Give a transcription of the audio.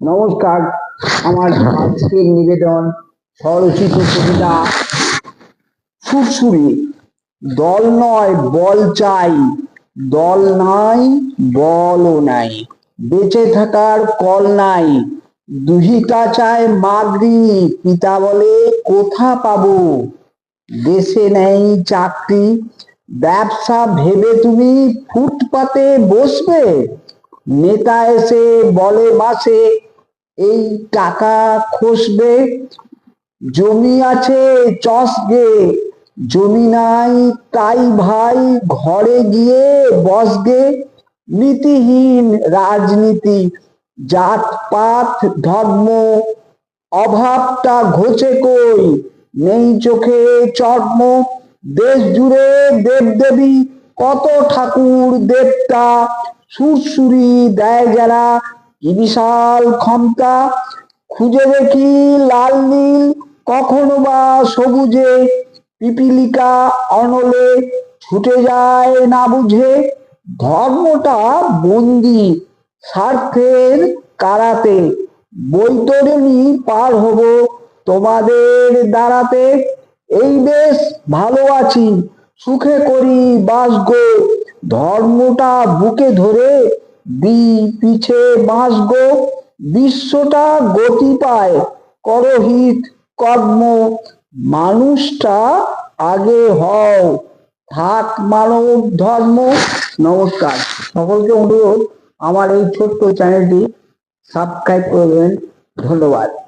নমস্কার, আমার আজকের নিবেদন স্বরচিত কবিতা সুরসুরি, দল নয়, বল চাই, দল নাই, বলও নাই, বেঁচে থাকার কল নাই, দুহিতা চায় মাগরি, পিতা বলে কোথা পাবো? দেশে নেই চাকরি, ব্যবসা ভেবে তুমি ফুটপাতে বসবে, নেতা এসে বলে মাসে এই টাকা খসবে, জমি আছে চসগে জমি নাই তাই ভাই ঘরে গিয়ে বসগে নীতিহীন রাজনীতি, জাতপাত, ধর্ম, অভাবটা ঘোচে কই? নেই চোখে চর্ম, দেশ জুড়ে দেবদেবী, কত ঠাকুর দেবতা, সুরসুরি দেয় যারা বিশাল ক্ষমতা খুঁজে দেখি লাল নীল, কখনো বা সবুজে, পিপিলিকা অনলে ছুটে যায় না বুঝে। ধর্মটা বন্দি, স্বার্থের কারাতে, বৈতরণী পার হব তোমাদের দ্বারাতে। এই বেশ ভালো আছি, সুখে করি বাস গো। ধর্মটা বুকে ধরে দি পিছে বাঁশ গো বিশ্বটা গতি পায়। করহিত কর্ম, মানুষটা আগে হও। থাক মানব ধর্ম। নমস্কার। সকলকে অনুরোধ, আমার এই ছোট্ট চ্যানেলটি সাবস্ক্রাইব করবেন। ধন্যবাদ।